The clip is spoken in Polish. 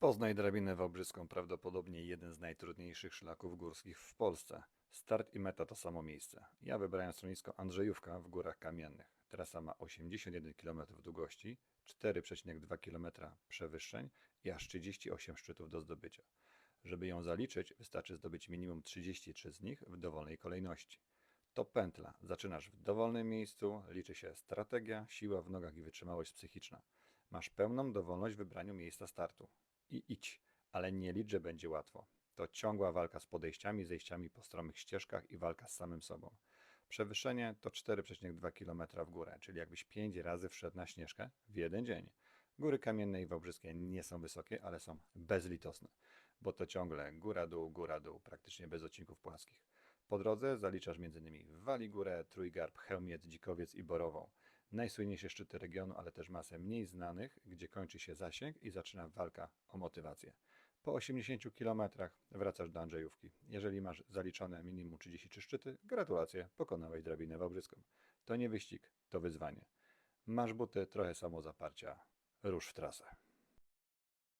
Poznaj drabinę wałbrzyską, prawdopodobnie jeden z najtrudniejszych szlaków górskich w Polsce. Start i meta to samo miejsce. Ja wybrałem schronisko Andrzejówka w Górach Kamiennych. Trasa ma 81 km długości, 4,2 km przewyższeń i aż 38 szczytów do zdobycia. Żeby ją zaliczyć, wystarczy zdobyć minimum 33 z nich w dowolnej kolejności. To pętla. Zaczynasz w dowolnym miejscu, liczy się strategia, siła w nogach i wytrzymałość psychiczna. Masz pełną dowolność w wybraniu miejsca startu. I idź, ale nie licz, że będzie łatwo. To ciągła walka z podejściami, zejściami po stromych ścieżkach i walka z samym sobą. Przewyższenie to 4,2 km w górę, czyli jakbyś 5 razy wszedł na śnieżkę w jeden dzień. Góry kamienne i wałbrzyskie nie są wysokie, ale są bezlitosne, bo to ciągle góra-dół, góra-dół, praktycznie bez odcinków płaskich. Po drodze zaliczasz m.in. Waligórę, Trójgarb, Chełmiec, Dzikowiec i Borową. Najsłynniejsze szczyty regionu, ale też masę mniej znanych, gdzie kończy się zasięg i zaczyna walka o motywację. Po 80 km wracasz do Andrzejówki. Jeżeli masz zaliczone minimum 33 szczyty, gratulacje, pokonałeś drabinę wałbrzyską. To nie wyścig, to wyzwanie. Masz buty, trochę samozaparcia. Rusz w trasę.